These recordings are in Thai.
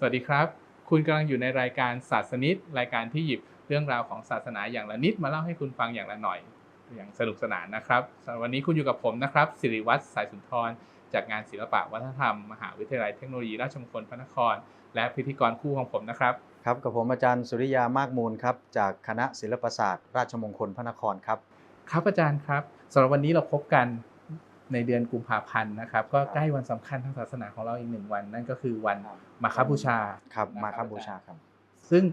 สวัสดีครับ คุณกำลังอยู่ในรายการศาสนิดรายการที่หยิบเรื่องราวของศาสนาอย่างละนิดมาเล่าให้คุณฟังอย่างละหน่อย อย่างสนุกสนานนะครับสำหรับวันนี้คุณอยู่กับผมนะครับสิริวัตรสายสุนทร จากงานศิลปะวัฒนธรรม มหาวิทยาลัยเทคโนโลยีราชมงคลพระนคร และพิธีกรคู่ของผมนะครับครับกับผมอาจารย์สุริยามากมูลครับจากคณะศิลปศาสตร์ ราชมงคลพระนครครับ ครับอาจารย์ครับสำหรับวันนี้เราพบกัน ในเดือนกุมภาพันธ์นะครับ ก็ใกล้วันสำคัญทางศาสนาของเราอีกหนึ่งวัน นั่นก็คือวันครับมาคบูชาครับนะมาครับบูชาครับ ซึ่ง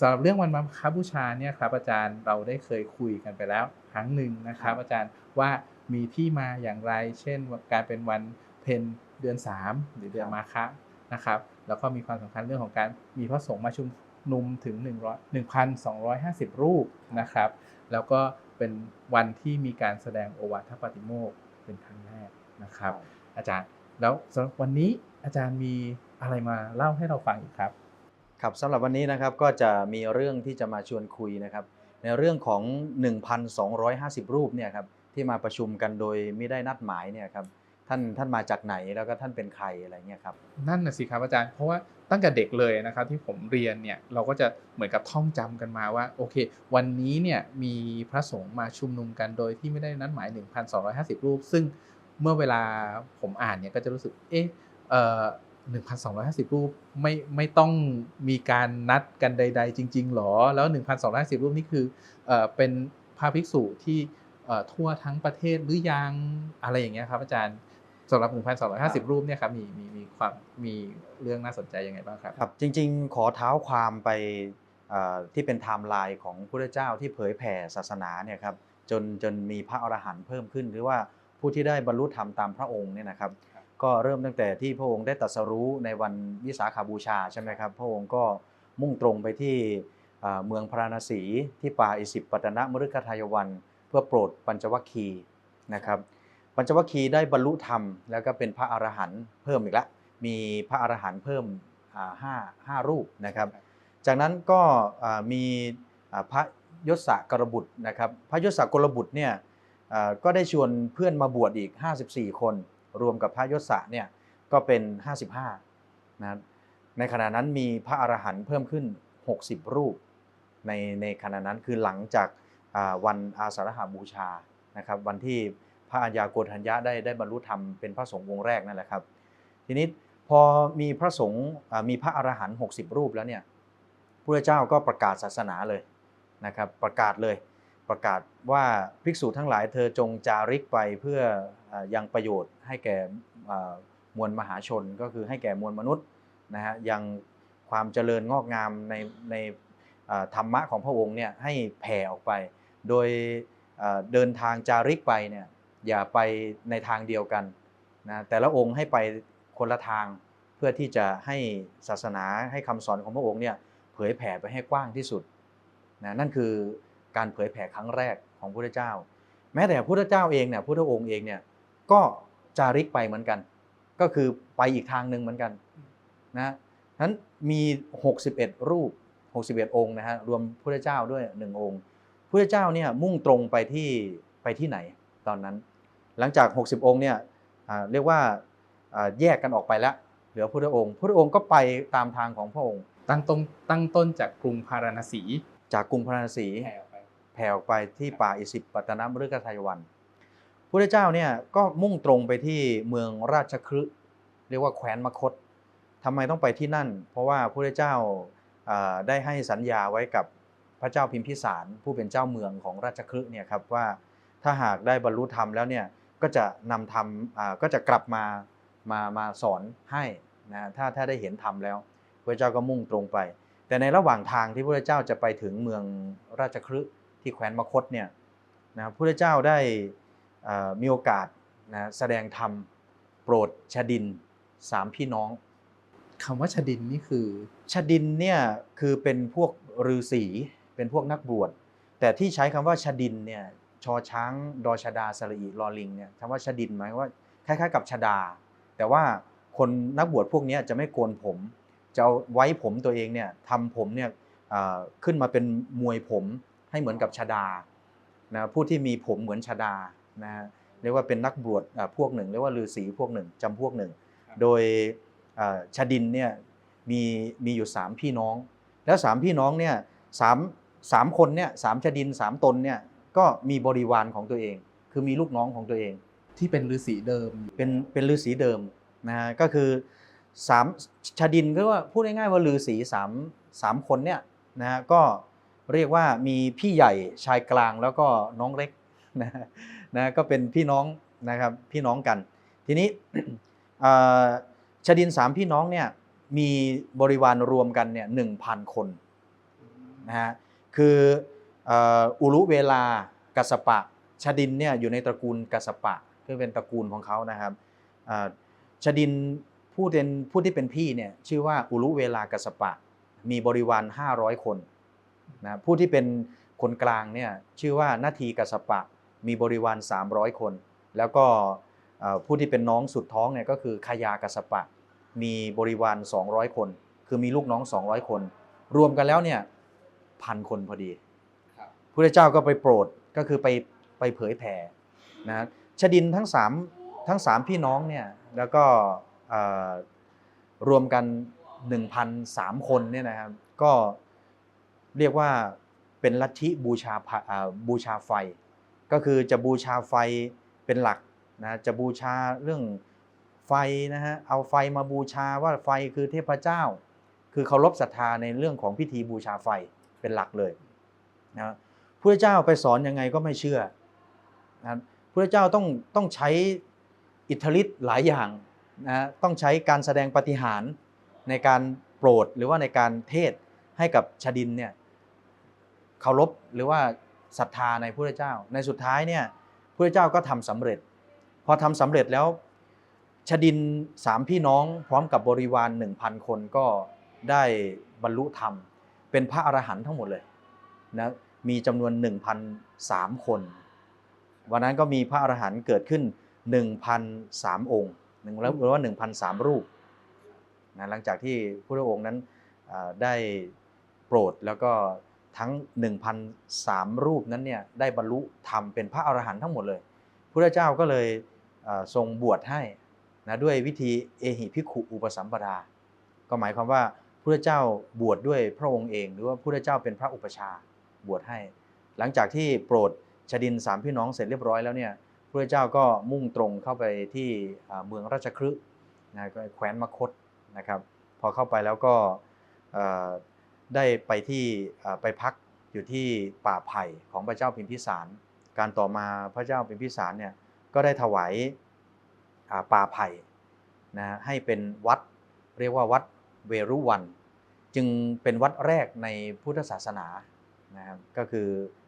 สำหรับเรื่องวันมาคบูชาเนี่ยครับอาจารย์เราได้เคยคุยกันไปแล้วครั้งหนึ่งนะครับครับอาจารย์ว่ามีที่มาอย่างไร เช่นการเป็นวันเพ็ญเดือน 3 หรือเดือนมาคะนะครับ แล้วก็มีความสำคัญเรื่องของการมีพระสงฆ์มาชุมนุมถึง 100 1,250 รูปนะครับ แล้วก็เป็นวันที่มีการแสดงโอวาทปาติโมกข์ เป็นครั้งแรกนะครับ อาจารย์แล้วสำหรับวันนี้อาจารย์มีอะไรมาเล่าให้เราฟังอีกครับ ครับสำหรับวันนี้นะครับก็จะมีเรื่องที่จะมาชวนคุยนะครับ ในเรื่องของ 1,250 รูปเนี่ยครับที่มาประชุมกันโดยไม่ได้นัดหมายเนี่ยครับ ท่านท่านมาจากไหนแล้วก็ท่านเป็นใครอะไรเงี้ยครับนั่นน่ะสิครับอาจารย์เพราะว่าตั้งแต่เด็กเลยนะครับที่ผมเรียนเนี่ยเราก็จะเหมือนกับท่องจำกันมาว่าโอเค วันนี้เนี่ยมีพระสงฆ์มาชุมนุมกันโดยที่ไม่ได้นัดหมาย 1,250 รูป ซึ่งเมื่อเวลาผมอ่านเนี่ยก็จะรู้สึกเอ๊ะเอ่อ1,250รูปไม่ไม่ต้องมีการนัดกันใด ๆ จริง ๆหรอ แล้ว1,250รูปนี่คือเอ่อเป็นพระภิกษุที่ทั่วทั้งประเทศหรือยังอะไรอย่างเงี้ยครับอาจารย์ สำหรับ1,250รูปเนี่ยครับมีมีมีความมีเรื่องน่าสนใจยังไงบ้างครับครับ จริง ๆ ขอเท้าความไปเอ่อที่เป็นไทม์ไลน์ของพระเจ้าที่เผยแผ่ศาสนาเนี่ยครับจนจนมีพระอรหันต์เพิ่มขึ้น หรือว่าผู้ที่ได้บรรลุธรรมตามพระองค์เนี่ยนะครับครับก็เริ่มตั้งแต่ที่พระองค์ได้ตรัสรู้ในวันวิสาขาบูชาใช่ไหมครับพระองค์ก็มุ่งตรงไปที่เอ่อเมืองพาราณสีที่ป่าอิสิปปตนะมฤคทายวัน เพื่อโปรดปัญจวัคคีย์นะครับ ปัญจวัคคีย์ได้บรรลุธรรม แล้วก็เป็นพระอรหันต์เพิ่มอีกแล้วมีพระอรหันต์เพิ่มห้าห้ารูปนะครับ จากนั้นก็มีพระยศกรบุตรนะครับ พระยศกรบุตรเนี่ยก็ได้ชวนเพื่อนมาบวชอีก 54 คน รวมกับพระยศเนี่ยก็เป็น 55นะในขณะนั้นมีพระอรหันต์เพิ่มขึ้น 60 รูป ในในขณะนั้นคือหลังจากวันอาสาฬหบูชานะครับวันที่ ระอัญญาโกณทัญญะได้ได้บรรลุธรรมเป็นพระสงฆ์องค์แรกนั่นแหละครับ ทีนี้พอมีพระสงฆ์มีพระอรหันต์60รูปแล้วเนี่ยพระเจ้าก็ประกาศศาสนาเลยนะครับประกาศเลยประกาศว่าภิกษุทั้งหลายเธอจงจาริกไปเพื่ออยังประโยชน์ให้แก่มวลมหาชนก็คือให้แก่มวลมนุษย์นะฮะยังความเจริญงอกงามในในธรรมะของพระองค์เนี่ยให้แผ่ออกไป โดยเดินทางจาริกไปเนี่ย อย่าไปในทางเดียวกันนะแต่ละองค์ให้ไปคนละทางเพื่อที่จะให้ศาสนาให้คำสอนของพระองค์เนี่ยเผยแผ่ไปให้กว้างที่สุดนะนั่นคือการเผยแผ่ครั้งแรกของพระเจ้า แม้แต่พระเจ้าเองเนี่ยพระองค์เองเนี่ยก็จาริกไปเหมือนกัน ก็คือไปอีกทางหนึ่งเหมือนกันนะนั้นมี 61 รูป 61 องค์นะฮะรวมพระเจ้าด้วยหนึ่งองค์พระเจ้าเนี่ยมุ่งตรงไปที่ไปที่ไหนตอนนั้น หลังจาก 60 องค์เนี่ยอ่าเรียกว่าอ่าแยกกันออกไปแล้ว เหลือพระองค์ พระองค์ก็ไปตามทางของพระองค์ ตั้งต้นตั้งต้นจากกรุงพาราณสี จากกรุงพาราณสีแผ่ออกไปแผ่ออกไปที่ป่าอิสิปปตนมฤคทายวันพระเจ้าเนี่ยก็มุ่งตรงไปที่เมืองราชคฤห์เรียกว่าแคว้นมคตทำไมต้องไปที่นั่น เพราะว่าพระเจ้าอ่าได้ให้สัญญาไว้กับพระเจ้าพิมพิสารผู้เป็นเจ้าเมืองของราชคฤห์เนี่ยครับว่าถ้าหากได้บรรลุธรรมแล้วเนี่ย ก็จะนำธรรมอ่าก็จะกลับมามามาสอนให้นะถ้าถ้าได้เห็นธรรมแล้วพระเจ้าก็มุ่งตรงไป แต่ในระหว่างทางที่พระเจ้าจะไปถึงเมืองราชคฤห์ที่แคว้นมคตเนี่ยนะพระเจ้าได้เอ่อมีโอกาสนะแสดงธรรมโปรดชดินสามพี่น้องคำว่าชดินนี่คือชดินเนี่ยคือเป็นพวกฤาษีเป็นพวกนักบวชแต่ที่ใช้คำว่าชดินเนี่ย ชอช้าง ดอชดาสระอีลอลิงเนี่ยคำว่าชดินหมายว่าคล้ายๆ กับชดา แต่ว่าคนนักบวชพวกเนี้ยจะไม่โกนผม จะเอาไว้ผมตัวเองเนี่ยทำผมเนี่ยอ่าขึ้นมาเป็นมวยผมให้เหมือนกับชดานะผู้ที่มีผมเหมือนชดานะฮะเรียกว่าเป็นนักบวชอ่าพวกหนึ่งเรียกว่าฤาษีพวกหนึ่งจำพวกหนึ่ง โดยอ่าชดินเนี่ยมีมีอยู่สามพี่น้อง แล้วสามพี่น้องเนี่ยสามสามคนเนี่ยสามชดินสามตนเนี่ย ก็มีบริวารของตัวเอง คือมีลูกน้องของตัวเอง ที่เป็นฤาษีเดิมอยู่เป็นเป็นฤาษีเดิมนะฮะก็คือสามชดินก็ว่าพูดง่ายๆว่าฤาษีสามสามคนเนี่ยนะฮะก็เรียกว่ามีพี่ใหญ่ชายกลางแล้วก็น้องเล็กนะฮะนะก็เป็นพี่น้องนะครับพี่น้องกัน ทีนี้เอ่อชดินสามพี่น้องเนี่ยมีบริวารรวมกันเนี่ยหนึ่งพันคนนะฮะคือเอุรุเวลากัสปะชดินเนี่ยอยู่ในตระกูลกัสปะคือเป็นตระกูลของเขานะครับอ่าชดินผู้เป็นผู้ที่เป็นพี่เนี่ยชื่อว่าอุรุเวลากัสปะ มีบริวาร 500 คนนะผู้ที่เป็นคนกลางเนี่ยชื่อว่านาทีกัสปะ มีบริวาร 300 คน แล้วก็ผู้ที่เป็นน้องสุดท้องเนี่ยก็คือขยากัสปะ มีบริวาร 200 คน คือมีลูกน้อง 200 คน รวมกันแล้วเนี่ยพันคนพอดี พระเจ้าก็ไปโปรดก็คือไปไปเผยแผ่นะชดินทั้งสามทั้งสามพี่น้องเนี่ยแล้วก็รวมกัน 1,003 คนเนี่ยนะครับก็เรียกว่าเป็นลัทธิบูชาพะอ่าบูชาไฟ ก็คือจะบูชาไฟเป็นหลักนะจะบูชาเรื่องไฟนะฮะเอาไฟมาบูชาว่าไฟคือเทพเจ้า คือเคารพศรัทธาในเรื่องของพิธีบูชาไฟเป็นหลักเลยนะ พระเจ้าไปสอนยังไงก็ไม่เชื่อนะพระเจ้าต้องต้องใช้อิทธิฤทธิ์หลายอย่างนะต้องใช้การแสดงปฏิหารในการโปรดหรือว่าในการเทศให้กับชาดินเนี่ยเคารพหรือว่าศรัทธาในพระเจ้า ในสุดท้ายเนี่ยพระเจ้าก็ทำสำเร็จ พอทำสำเร็จแล้วชดินสามพี่น้องพร้อมกับบริวารหนึ่งพันคนก็ได้บรรลุธรรม เป็นพระอรหันต์ทั้งหมดเลยนะ มีจำนวน 1,003 คน วันนั้นก็มีพระอรหันต์เกิดขึ้น 1,003 องค์หนึ่งแล้วหรือว่า 1,003 รูปนะหลังจากที่พระองค์นั้นได้โปรดแล้วก็ทั้ง 1,003 รูปนั้นเนี่ยได้บรรลุธรรมเป็นพระอรหันต์ทั้งหมดเลยพระเจ้าก็เลยทรงบวชให้นะด้วยวิธีเอหิภิขุอุปสัมปทาก็หมายความว่าพระเจ้าบวชดด้วยพระองค์เอง หรือว่าพระเจ้าเป็นพระอุปชา บวชให้ หลังจากที่โปรดชดินสามพี่น้องเสร็จเรียบร้อยแล้วเนี่ยพระเจ้าก็มุ่งตรงเข้าไปที่เมืองราชคฤห์นะก็แคว้นมคตนะครับ พอเข้าไปแล้วก็ได้ไปที่ไปพักอยู่ที่ป่าไผ่ของพระเจ้าพิมพิสาร การต่อมาพระเจ้าพิมพิสารเนี่ยก็ได้ถวายป่าไผ่นะให้เป็นวัดเรียกว่าวัดเวรุวัน จึงเป็นวัดแรกในพุทธศาสนา นะครับก็คือ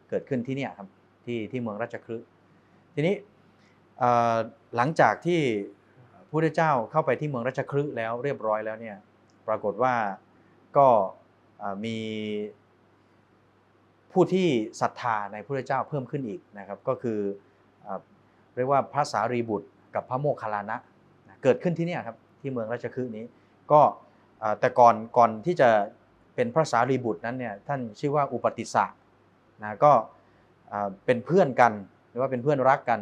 เกิดขึ้นที่เนี่ยครับที่ที่เมืองราชคฤห์ทีนี้หลังจากที่พระพุทธเจ้าเข้าไปที่เมืองราชคฤห์แล้วเรียบร้อยแล้วเนี่ยปรากฏว่าก็มีผู้ที่ศรัทธาในพระพุทธเจ้าเพิ่มขึ้นอีกนะครับก็คือเอ่อเรียกว่าพระสารีบุตรกับพระโมคคัลลานะเกิดขึ้นที่เนี่ยครับที่เมืองราชคฤห์นี้ก็แต่ก่อนก่อนที่จะ เป็นพระสารีบุตรนั้นเนี่ยท่านชื่อว่าอุปติสะนะก็เป็นเพื่อนกันหรือว่าเป็นเพื่อนรักกัน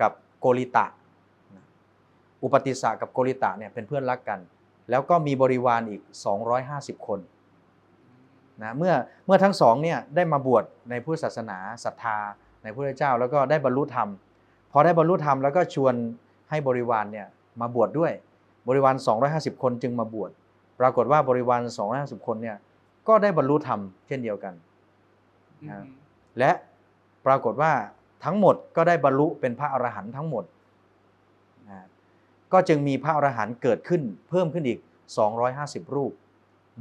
กับโกริตะ อุปติสะกับโกริตะเนี่ยเป็นเพื่อนรักกัน แล้วก็มีบริวารอีก 250 คนนะเมื่อเมื่อทั้งสองเนี่ยได้มาบวชในพุทธศาสนาศรัทธาในพระเจ้าแล้วก็ได้บรรลุธรรมพอได้บรรลุธรรมแล้วก็ชวนให้บริวารเนี่ยมาบวชดด้วยบริวาร 250 คนจึงมาบวชปรากฏว่าบริวาร 250 คนเนี่ย ก็ได้บรรลุธรรมเช่นเดียวกันครับและปรากฏว่าทั้งหมดก็ได้บรรลุเป็นพระอรหันต์ทั้งหมดนะก็จึงมีพระอรหันต์เกิดขึ้นเพิ่มขึ้นอีก 250 รูป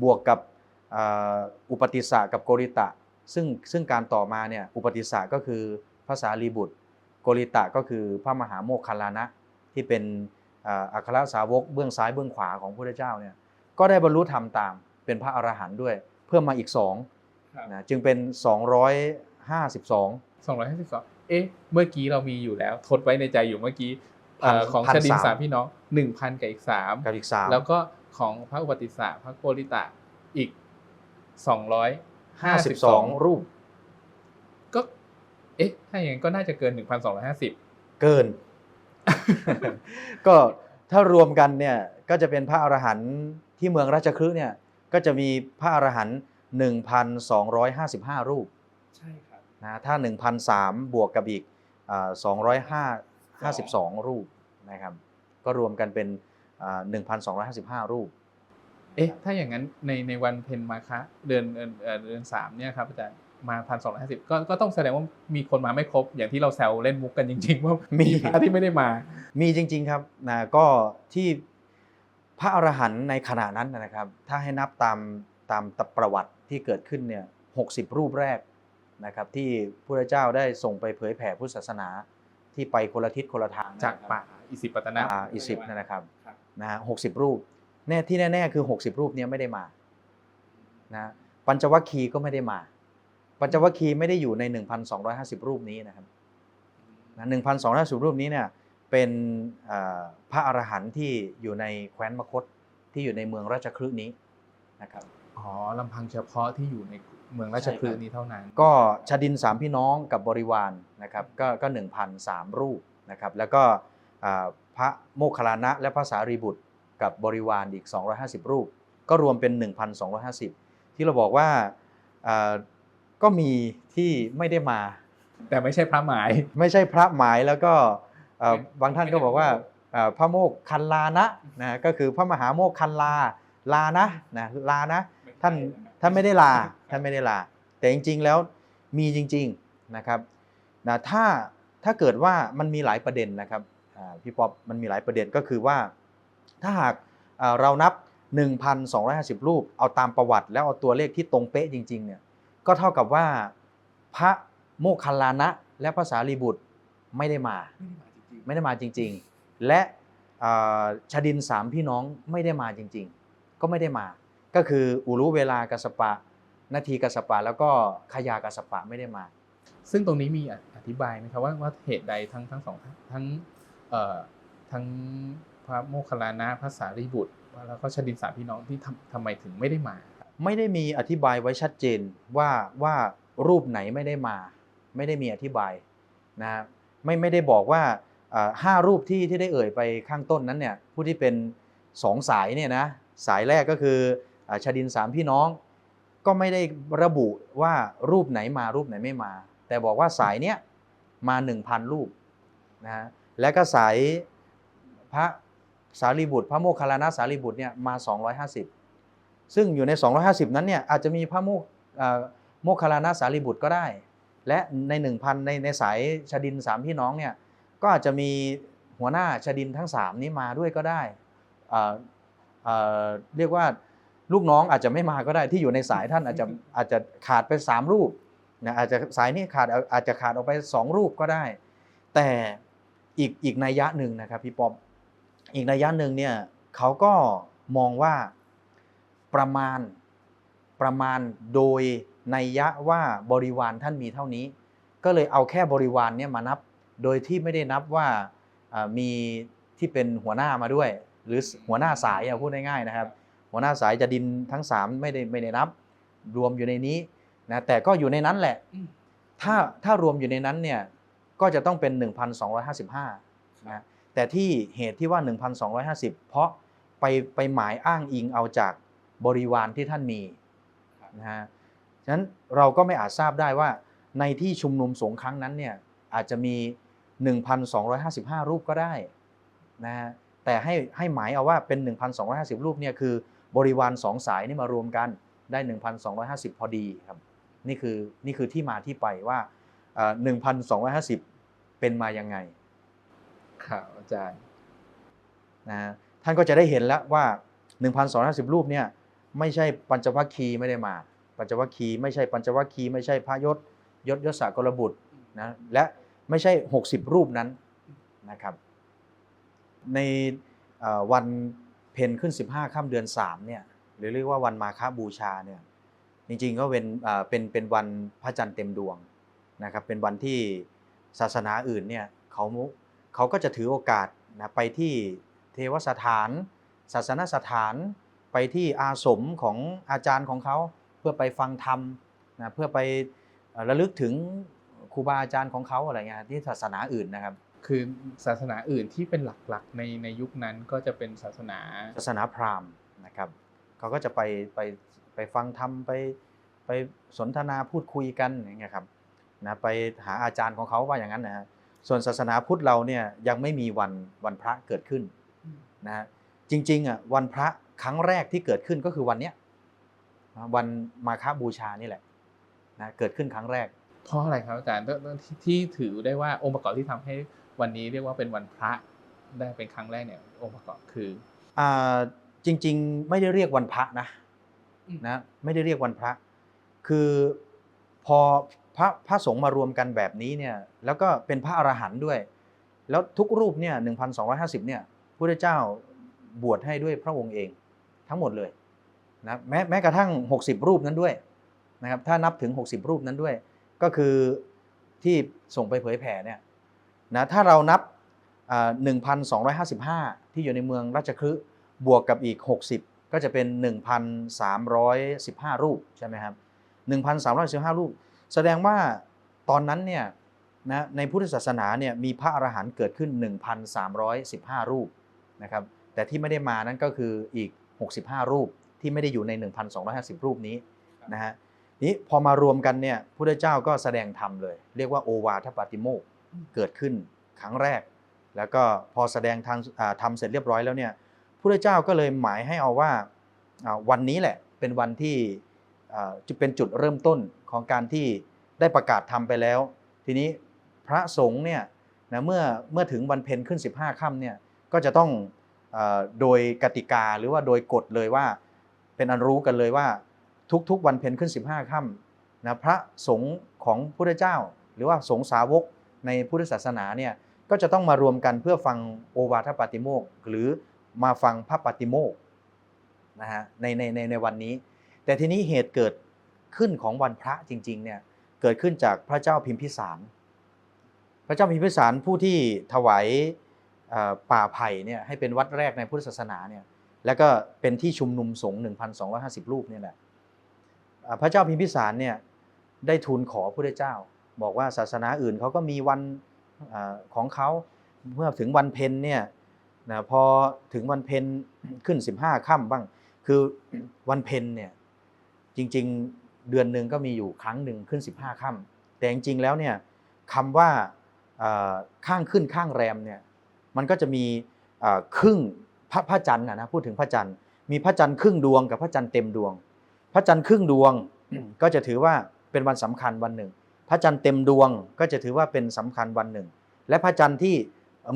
บวกกับอ่าอุปติสสะกับโกริตะ ซึ่งซึ่งการต่อมาเนี่ยอุปติสสะก็คือพระสารีบุตร โกริตะก็คือพระมหาโมคคัลลานะที่เป็นอ่าอัครสาวกเบื้องซ้ายเบื้องขวาของพระพุทธเจ้าเนี่ยก็ได้บรรลุธรรมตามเป็นพระอรหันต์ด้วย เพิ่มมาอีก2ครับนะจึงเป็น 252สองร้อยห้าสิบสองเอ๊ะ เมื่อกี้เรามีอยู่แล้ว ทดไว้ในใจอยู่เมื่อกี้เอ่อพันของพันชดินสามสามพี่น้องหนึ่งพันกับอีกสามกับอีก3แล้วก็ของพระอุปติสสะพระโกริตะอีกสองร้อยห้าสิบสอง52รูป ก็ เอ๊ะ ถ้าอย่างนั้นก็น่าจะเกินหนึ่งพันสองร้อยห้าสิบเกิน ก็ถ้ารวมกันเนี่ย ก็จะเป็นพระอรหันต์ที่เมืองราชคฤห์เนี่ย ก็จะมีพระอรหันต์1,255 รูปใช่ครับนะถ้า 1,003บวกกับอีกอ่า252 รูปนะครับ ก็รวมกันเป็นอ่า1,255 รูป เอ๊ะ ถ้าอย่างนั้นในในวันเพ็ญมาคะเดือนเดือนเอ่อเดือนสามเนี่ยครับอาจารย์มาพันสองร้อยห้าสิบก็ก็ต้องแสดงว่ามีคนมาไม่ครบ อย่างที่เราแซวเล่นมุกกันจริง ๆ ว่ามีมีพระที่ไม่ได้มา มีจริง ๆ ครับนะก็ที่ พระอรหันต์ในขณะนั้นนะครับ ถ้าให้นับตามตามตประวัติที่เกิดขึ้นเนี่ยหกรูปแรกนะครับที่พระเจ้าได้ส่งไปเผยแผ่พุทธศาสนาที่ไปคนละทิศคนละทางนะครับจากป่าอิสิปตนะป่าอิสิปนั่นนะครับครับนะฮะหกสิบรูปแน่ที่แน่ ๆ คือ 60 รูปเนี้ไม่ได้มานะปัญจวัคคีย์ก็ไม่ได้มา ปัญจวัคคีย์ไม่ได้อยู่ใน 1,250 รูปนี้นะครับนะ1,250 รูปนี้เนี่ย เป็นเอ่อพระอรหันต์ที่อยู่ในแคว้นมคตที่อยู่ในเมืองราชคฤห์นี้นะครับอ๋อลำพังเฉพาะที่อยู่ในเมืองราชคฤห์นี้เท่านั้น ก็ชาดินสามพี่น้องกับบริวารนะครับก็ก็หนึ่งพันสามรูปนะครับแล้วก็อ่าพระโมคคัลลานะและพระสารีบุตรกับบริวารอีก 250 รูป ก็รวมเป็น 1,250 ที่เราบอกว่าอ่าก็มีที่ไม่ได้มา แต่ไม่ใช่พระหมาย ไม่ใช่พระหมายแล้วก็เอ่อไม่ บางท่านก็บอกว่าเอ่อพระโมกคันลานะนะก็คือพระมหาโมกคันลาลานะนะลานะท่านท่านไม่ได้ลาท่านไม่ได้ลา แต่จริง ๆแล้วมีจริงๆนะครับนะถ้าถ้าเกิดว่ามันมีหลายประเด็นนะครับอ่าพี่ป๊อปมันมีหลายประเด็นก็คือว่า ถ้าหากอ่าเรานับ 1,250 รูป เอาตามประวัติ แล้วเอาตัวเลขที่ตรงเป๊ะจริงๆเนี่ยก็เท่ากับว่าพระโมคคัลลานะ และพระสารีบุตรไม่ได้มา ไม่ได้มาจริง ๆ และอ่าชาดินสามพี่น้องไม่ได้มาจริง ๆ ก็ไม่ได้มา ก็คืออุรุเวลากัสสปะ นาทีกัสสปะ แล้วก็ขยากัสสปะไม่ได้มา ซึ่งตรงนี้มีอธิบายไหมครับว่าว่าเหตุใดทั้งทั้งสองทั้งเอ่อทั้งพระโมคคัลลานะพระสารีบุตร แล้วก็ชดินสามพี่น้องที่ทำทำไมถึงไม่ได้มาครับไม่ได้มีอธิบายไว้ชัดเจนว่าว่ารูปไหนไม่ได้มา ไม่ได้มีอธิบายนะฮะไม่ไม่ได้บอกว่าอ่า ห้ารูปที่ที่ได้เอ่ยไปข้างต้นนั้นเนี่ยผู้ที่เป็นสองสายเนี่ยนะสายแรกก็คืออชาดินสามพี่น้อง ก็ไม่ได้ระบุว่ารูปไหนมารูปไหนไม่มา แต่บอกว่าสายเนี้ยมา1,000รูปนะฮะและก็สายพระสารีบุตร พระโมคคัลลานะสารีบุตรเนี่ยมา 250 ซึ่งอยู่ใน 250 นั้นเนี่ยอาจจะมีพระโมคโมคคัลลานะสารีบุตรก็ได้ และใน 1,000 ในในสายชาดินสามพี่น้องเนี่ย ก็อาจจะมีหัวหน้าชาดินทั้ง 3 นี้มาด้วยก็ได้เอ่อเอ่อเรียกว่าลูกน้องอาจจะไม่มาก็ได้ที่อยู่ในสายท่านอาจจะอาจจะขาดไป 3 รูปนะอาจจะสายนี้ขาดอาจจะขาดออกไป 2 รูปก็ได้ แต่อีกอีกนัยยะหนึ่งนะครับพี่ป๊อปอีกนัยยะหนึ่งเนี่ยเขาก็มองว่าประมาณประมาณโดยนัยยะว่าบริวารท่านมีเท่านี้ ก็เลยเอาแค่บริวารเนี่ยมานับ โดยที่ไม่ได้นับว่าอ่ามีที่เป็นหัวหน้ามาด้วย หรือหัวหน้าสายอะพูดง่ายๆนะครับ หัวหน้าสายจะดินทั้ง 3 ไม่ได้ไม่ได้นับ รวมอยู่ในนี้นะแต่ก็อยู่ในนั้นแหละ ถ้าถ้ารวมอยู่ในนั้นเนี่ยก็จะต้องเป็น 1,255นะแต่ที่เหตุที่ว่า 1,250 เพราะไปไปหมายอ้างอิงเอาจากบริวารที่ท่านมีนะฮะฉะนั้นเราก็ไม่อาจทราบได้ว่าในที่ชุมนุมสงฆ์ครั้งนั้นเนี่ยอาจจะมี 1,255 รูปก็ได้นะฮะแต่ให้ให้หมายเอาว่าเป็น 1,250 รูปเนี่ยคือบริวารสองสายนี่มารวมกันได้ 1,250 พอดีครับนี่คือนี่คือที่มาที่ไปว่าเอ่อ1,250 เป็นมายังไงครับอาจารย์นะฮะท่านก็จะได้เห็นแล้วว่า 1,250 รูปเนี่ยไม่ใช่ปัญจวัคคีย์ไม่ได้มา ปัญจวัคคีย์ไม่ใช่ปัญจวัคคีย์ไม่ใช่พระยศยศยศกรบุตรนะและ ไม่ใช่ 60 รูปนั้นนะครับ ในวันเพ็ญขึ้น 15ค่ำเดือน3เนี่ยหรือเรียกว่าวันมาฆบูชาเนี่ยจริงๆก็เป็นเป็นเป็นวันพระจันทร์เต็มดวงนะครับ เป็นวันที่ศาสนาอื่นเนี่ยเขาเขาก็จะถือโอกาสนะไปที่เทวสถาน ศาสนสถานไปที่อาสมของอาจารย์ของเขาเพื่อไปฟังธรรมนะเพื่อไประลึกถึง ครูบาอาจารย์ของเขาอะไรเงี้ยที่ศาสนาอื่นนะครับ คือศาสนาอื่นที่เป็นหลักๆในในยุคนั้นก็จะเป็นศาสนาศาสนาพราหมณ์นะครับเขาก็จะไปไปไปฟังธรรมไปไปสนทนาพูดคุยกันอย่างเงี้ยครับนะไปหาอาจารย์ของเขาว่าอย่างนั้นนะฮะส่วนศาสนาพุทธเราเนี่ยยังไม่มีวันวันพระเกิดขึ้นนะฮะจริงๆอะวันพระครั้งแรกที่เกิดขึ้นก็คือวันเนี้ยนะวันมาฆบูชานี่แหละนะเกิดขึ้นครั้งแรก เพราะอะไรครับอาจารย์ที่ที่ถือได้ว่าองค์ประกอบที่ทำให้วันนี้เรียกว่าเป็นวันพระได้เป็นครั้งแรกเนี่ยองค์ประกอบคืออ่าจริง ๆ ไม่ได้เรียกวันพระนะอืมนะไม่ได้เรียกวันพระ คือพอพระพระสงฆ์มารวมกันแบบนี้เนี่ยแล้วก็เป็นพระอรหันต์ด้วย แล้วทุกรูปเนี่ย1,250เนี่ยพระเจ้าบวชให้ด้วยพระองค์เองทั้งหมดเลยนะแม้แม้กระทั่ง 60 รูปนั้นด้วยนะครับถ้านับถึง 60 รูปนั้นด้วย ก็คือที่ส่งไปเผยแผ่เนี่ยนะถ้าเรานับ 1,255 ที่อยู่ในเมืองราชคฤห์บวกกับอีก 60 ก็จะเป็น 1,315 รูปใช่ไหมครับ 1,315 รูป แสดงว่าตอนนั้นเนี่ยนะในพุทธศาสนาเนี่ยมีพระอรหันต์เกิดขึ้น 1,315 รูปนะครับแต่ที่ไม่ได้มานั้นก็คืออีก 65 รูปที่ไม่ได้อยู่ใน 1,250 รูปนี้นะฮะ นี้พอมารวมกันเนี่ยพุทธเจ้าก็แสดงธรรมเลย เรียกว่าโอวาทปาติโมกข์เกิดขึ้นครั้งแรก แล้วก็พอแสดงทางอ่าทำเสร็จเรียบร้อยแล้วเนี่ยพุทธเจ้าก็เลยหมายให้เอาว่าอ่าวันนี้แหละเป็นวันที่อ่าจะเป็นจุดเริ่มต้นของการที่ได้ประกาศทำไปแล้ว ทีนี้พระสงฆ์เนี่ยนะเมื่อเมื่อถึงวันเพ็ญขึ้น 15ค่ำเนี่ยก็จะต้องอาโดยกติกาหรือว่าโดยกฎเลยว่า เป็นอันรู้กันเลยว่า ทุกๆ วันเพ็ญขึ้น 15ค่ำนะพระสงฆ์ของพุทธเจ้า หรือว่าสงฆ์สาวกในพุทธศาสนาเนี่ยก็จะต้องมารวมกันเพื่อฟังโอวาทปาติโมกหรือมาฟังพระปาติโมกนะฮะในในในในวันนี้ แต่ทีนี้เหตุเกิดขึ้นของวันพระจริงๆเนี่ยเกิดขึ้นจากพระเจ้าพิมพิสาร พระเจ้าพิมพิสารผู้ที่ถวายป่าไผ่เนี่ยให้เป็นวัดแรกในพุทธศาสนาเนี่ยแล้วก็เป็นที่ชุมนุมสงฆ์1,250 รูปเนี่ยแหละ พระเจ้าพิมพิสารเนี่ยได้ทูลขอพระเจ้า บอกว่าศาสนาอื่นเขาก็มีวันอของเขาเมื่อถึงวันเพ็ญเนี่ยนะพอถึงวันเพ็ญขึ้น 15ค่ำบ้าง คือวันเพ็ญเนี่ยจริงๆเดือนหนึ่งก็มีอยู่ครั้งหนึ่งขึ้น 15ค่ำแต่จริงๆแล้วเนี่ยคำว่าข้างขึ้นข้างแรมเนี่ยมันก็จะมีครึ่งพระพระจันทร์นะพูดถึงพระจันทร์มีพระจันทร์ครึ่งดวงกับพระจันทร์เต็มดวง พระจันทร์ครึ่งดวงก็จะถือว่าเป็นวันสำคัญวันหนึ่ง พระจันทร์เต็มดวงก็จะถือว่าเป็นสำคัญวันหนึ่ง และพระจันทร์ที่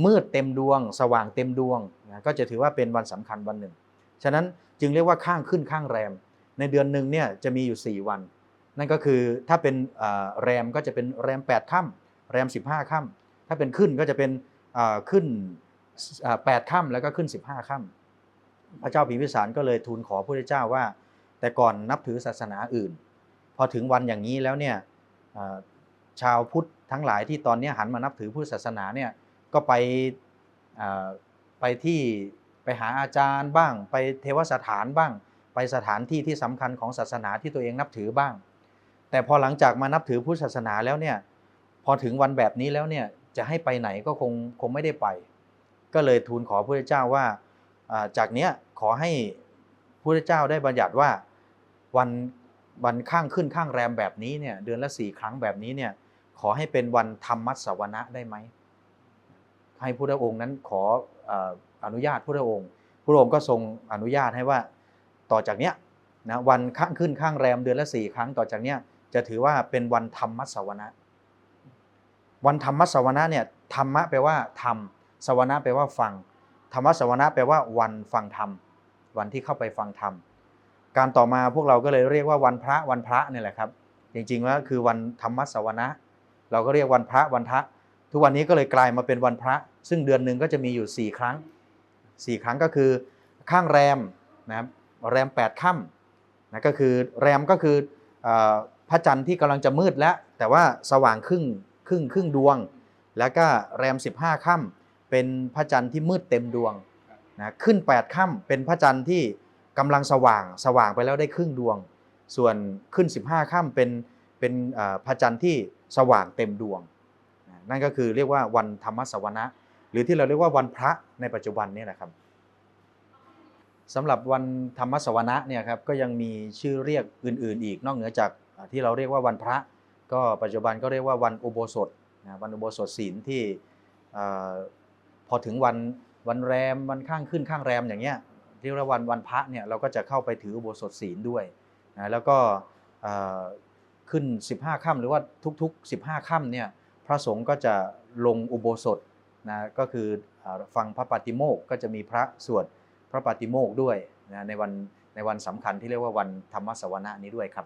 มืดเต็มดวง สว่างเต็มดวงนะก็จะถือว่าเป็นวันสำคัญวันหนึ่ง ฉะนั้นจึงเรียกว่าข้างขึ้นข้างแรม ในเดือนหนึ่งเนี่ยจะมีอยู่ 4 วัน นั่นก็คือถ้าเป็นอ่าแรมก็จะเป็นแรม 8ค่ำแรม 15ค่ำถ้าเป็นขึ้นก็จะเป็นอ่าขึ้นอ่า8ค่ำแล้วก็ขึ้น 15ค่ำพระเจ้าพิมพิสารก็เลยทูลขอพระพุทธเจ้าว่า แต่ก่อนนับถือศาสนาอื่น พอถึงวันอย่างนี้แล้วเนี่ยชาวพุทธทั้งหลายที่ตอนนี้หันมานับถือพุทธศาสนาเนี่ยก็ไปไปที่ไปหาอาจารย์บ้าง ไปเทวสถานบ้าง ไปสถานที่ที่สำคัญของศาสนาที่ตัวเองนับถือบ้าง แต่พอหลังจากมานับถือพุทธศาสนาแล้วเนี่ยพอถึงวันแบบนี้แล้วเนี่ยจะให้ไปไหนก็คงคงไม่ได้ไป ก็เลยทูลขอพระเจ้าว่าจากเนี้ยขอให้พระเจ้าได้บัญญัติว่า วันวันข้างขึ้นข้างแรมแบบนี้เนี่ยเดือนละสี่ครั้งแบบนี้เนี่ยขอให้เป็นวันธรรมัสวนะได้ไหมให้พระองค์นั้นขอออนุญาตพระองค์พระองค์ก็ทรงอนุญาตให้ว่าต่อจากเนี้ยนะวันข้างขึ้นข้างแรมเดือนละสี่ครั้งต่อจากเนี้ยจะถือว่าเป็นวันธรรมัสวนะ วันธรรมสวนะเนี่ยธรรมะแปลว่าธรรมสวนะแปลว่าฟังธรรมสวนะแปลว่าวันฟังธรรมวันที่เข้าไปฟังธรรม การต่อมาพวกเราก็เลยเรียกว่าวันพระวันพระเนี่ยแหละครับ จริงๆแล้วคือวันธรรมสวนะ เราก็เรียกวันพระวันพระทุกวันนี้ก็เลยกลายมาเป็นวันพระ ซึ่งเดือนหนึ่งก็จะมีอยู่ 4 ครั้ง 4 ครั้งก็คือข้างแรมนะครับแรม 8ค่ำนะก็คือแรมก็คืออพระจันทร์ที่กำลังจะมืดแล้ว แต่ว่าสว่างครึ่งครึ่งครึ่งดวง แล้วก็แรม 15ค่ำเป็นพระจันทร์ที่มืดเต็มดวงนะขึ้น 8ค่ำเป็นพระจันทร์ที่ กำลังสว่างสว่างไปแล้วได้ครึ่งดวง ส่วนขึ้น 15ค่ำเป็นเป็นเอ่อพระจันทร์ที่สว่างเต็มดวง นั่นก็คือเรียกว่าวันธรรมสวนะ หรือที่เราเรียกว่าวันพระในปัจจุบันนี่แหละครับสำหรับวันธรรมสวนะเนี่ยครับก็ยังมีชื่อเรียกอื่น ๆ อีกนอกเหนือจากที่เราเรียกว่าวันพระ ก็ปัจจุบันก็เรียกว่าวันอุโบสถนะวันอุโบสถศีลที่พอถึงวันวันแรมวันข้างขึ้นข้างแรมอย่างเงี้ย ที่เรียกว่าวันวันพระเนี่ยเราก็จะเข้าไปถืออุโบสถศีลด้วยนะแล้วก็ขึ้น 15ค่ำหรือว่าทุกๆ 15ค่ำเนี่ยพระสงฆ์ก็จะลงอุโบสถนะก็คืออฟังพระปาติโมกข์ก็จะมีพระสวดพระปาติโมกข์ด้วยนะในวันในวันสำคัญที่เรียกว่าวันธรรมสวนะนี้ด้วยครับ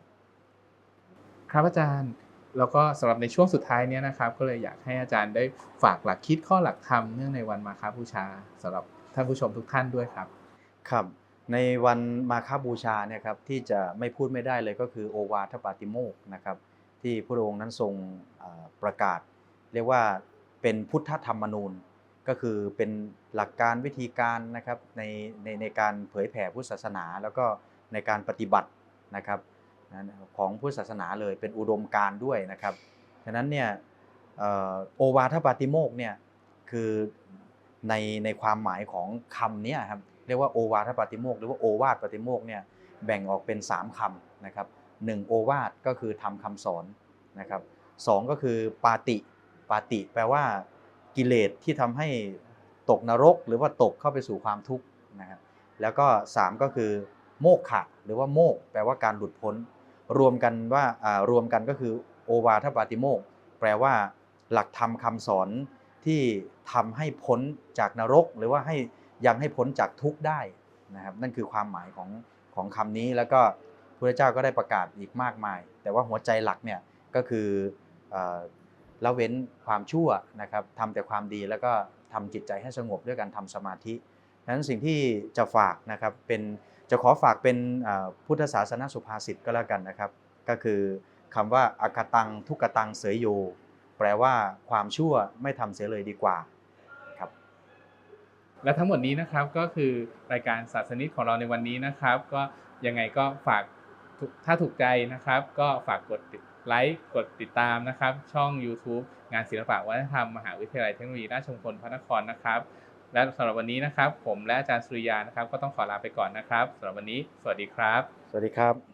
ครับอาจารย์แล้วก็สำหรับในช่วงสุดท้ายเนี้นะครับ ก็เลยอยากให้อาจารย์ได้ฝากหลักคิดข้อหลักธรรมเนื่องในวันมาฆบูชาสำหรับท่านผู้ชมทุกท่านด้วยครับ ครับ ในวันมาฆบูชาเนี่ยครับที่จะไม่พูดไม่ได้เลยก็คือโอวาทปาติโมกนะครับที่พระองค์นั้นทรงประกาศ เรียกว่าเป็นพุทธธรรมนูญ ก็คือเป็นหลักการวิธีการนะครับในในในการเผยแผ่พุทธศาสนา แล้วก็ในการปฏิบัตินะครับของพุทธศาสนาเลยเป็นอุดมการด้วยนะครับฉะนั้นเนี่ยโอวาทปาติโมกเนี่ยคือในในความหมายของคำนี้ครับ เรียกว่าโอวาทปาติโมกหรือว่าโอวาทปาติโมกเนี่ยแบ่งออกเป็น 3คำนะครับหนึ่งโอวาทก็คือทำคำสอนนะครับสองก็คือปาติปาติ แปลว่ากิเลสที่ทำให้ตกนรก หรือว่าตกเข้าไปสู่ความทุกข์นะครับแล้วก็สามก็คือโมกขะหรือว่าโมก แปลว่าการหลุดพ้น รวมกันว่าอ่ารวมกันก็คือโอวาทปาติโมก แปลว่าหลักธรรมคำสอนที่ทำให้พ้นจากนรกหรือว่าให้ ยังให้พ้นจากทุกข์ได้นะครับนั่นคือความหมายของของคำนี้แล้วก็พระเจ้าก็ได้ประกาศอีกมากมาย แต่ว่าหัวใจหลักเนี่ยก็คือละเว้นความชั่วนะครับทำแต่ความดีแล้วก็ทำจิตใจให้สงบด้วยการทำสมาธินั้นสิ่งที่จะฝากนะครับเป็นจะขอฝากเป็นพุทธศาสนสุภาษิตก็แล้วกันนะครับ ก็คือคำว่าอากตังทุกตังเสยโย แปลว่าความชั่วไม่ทำเสียเลยดีกว่า และทั้งหมดนี้นะครับก็คือรายการศาสนิทของเราในวันนี้นะครับ ก็ยังไงก็ฝากทุกถ้าถูกใจนะครับ ก็ฝากกดติดไลค์กดติดตามนะครับ ช่อง YouTube งานศิลปะวัฒนธรรม มหาวิทยาลัยเทคโนโลยีราชมงคลพระนครนะครับ และสำหรับวันนี้นะครับ ผมและอาจารย์สุริยานะครับ ก็ต้องขอลาไปก่อนนะครับสำหรับวันนี้ สวัสดีครับ สวัสดีครับ